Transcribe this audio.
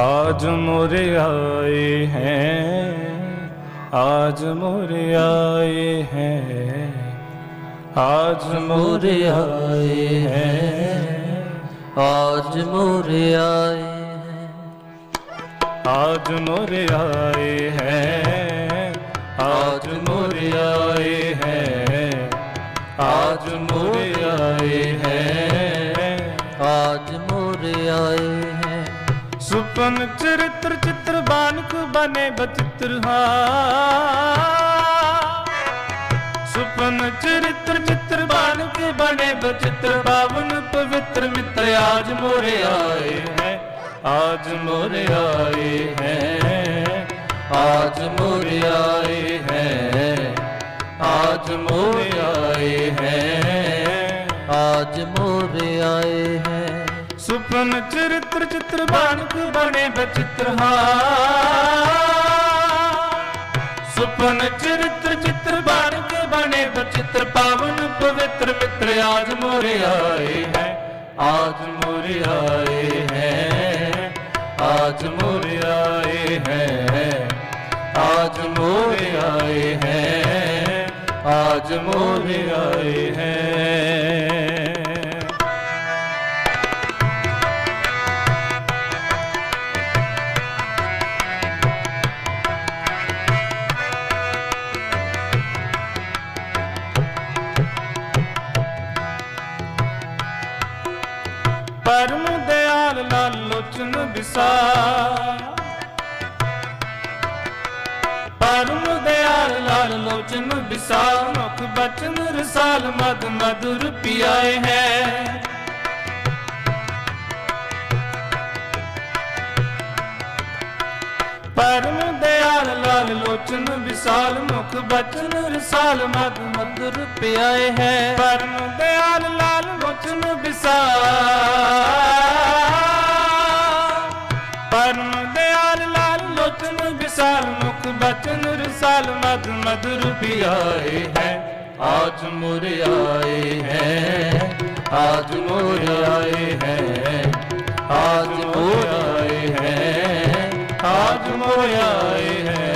आज मोरे आए हैं, आज मोरे आए हैं, आज मोरे आए हैं, आज मोरे आए हैं। आज मोरे आए हैं, आज मोरे आए हैं, आज मोरे आए हैं, आज मोरे आए हैं। ਸੁਪਨ ਚਰਿਤ੍ਰ ਚਿਤ੍ਰ ਬਾਨਕ ਬਨੇ ਬਚਿਤ੍ਰ ਹਾ। ਸੁਪਨ ਚਰਿਤ੍ਰ ਚਿਤ੍ਰ ਬਾਨਕ ਬਨੇ ਬਚਿਤ੍ਰ ਪਾਵਨ ਪਵਿੱਤਰ ਮਿੱਤਰ ਆਜ ਮੋਰੇ ਆਏ ਹੈ, ਆਜ ਮੋਰੇ ਆਏ ਹੈ, ਆਜ ਮੋਰੇ ਆਏ ਹੈ, ਆਜ ਮੋਰੇ ਆਏ ਹੈ, ਆਜ ਮੋਰੇ ਆਏ ਹੈ। ਸੁਪਨ ਚਰਿਤ੍ਰ ਚਿੱਤਰ ਬਾਨਕ ਬਣੇ ਬਚਿੱਤਰ ਸੁਪਨ ਚਰਿਤ੍ਰ ਚਿੱਤਰ ਬਾਨਕ ਬਣੇ ਬਚਿੱਤਰ ਪਾਵਨ ਪਵਿੱਤਰ ਮਿੱਤਰ, ਆਜ ਮੋਰੇ ਆਏ ਹੈ, ਆਜ ਮੋਰੇ ਆਏ ਹੈ, ਆਜ ਮੋਰੇ ਆਏ ਹੈ, ਆਜ ਮੋਰੇ ਆਏ ਹੈ, ਆਜ ਮੋਰੇ ਆਏ ਹੈ। ਪਰਮ ਦਿਆਲ ਲਾਲ ਲੋਚਨ ਵਿਸਾਰ। ਪਰਮ ਦਿਆਲ ਲਾਲ ਲੋਚਨ ਵਿਸਾਰ, ਮੁਖ ਬਚਨ ਰਸਾਲ ਮਦ ਮధుਰ ਪਿਆਏ ਹੈ। ਪਰਮ ਦਿਆਲ ਲਾਲ ਲੋਚਨ ਵਿਸਾਲ, ਮੁਖ ਬਚਨ ਰਸਾਲ ਮਦ ਮధుਰ ਪਿਆਏ ਹੈ। ਪਰਮ ਦਿਆਲ ਲਾਲ ਲੋਚਨ ਵਿਸਾਲ ਬਚਨ ਰਸਾਲ ਮਦ ਮధుਰ ਪਿਆਏ ਹੈ। ਆਜ ਮੁਰ ਆਏ ਹੈ। ਆਜ ਮੁਰ ਆਏ ਹੈ। ਆਜ ਮੋਰ ਆਏ ਹੈ। ਆਜ ਮੋਰ ਆਏ ਹੈ।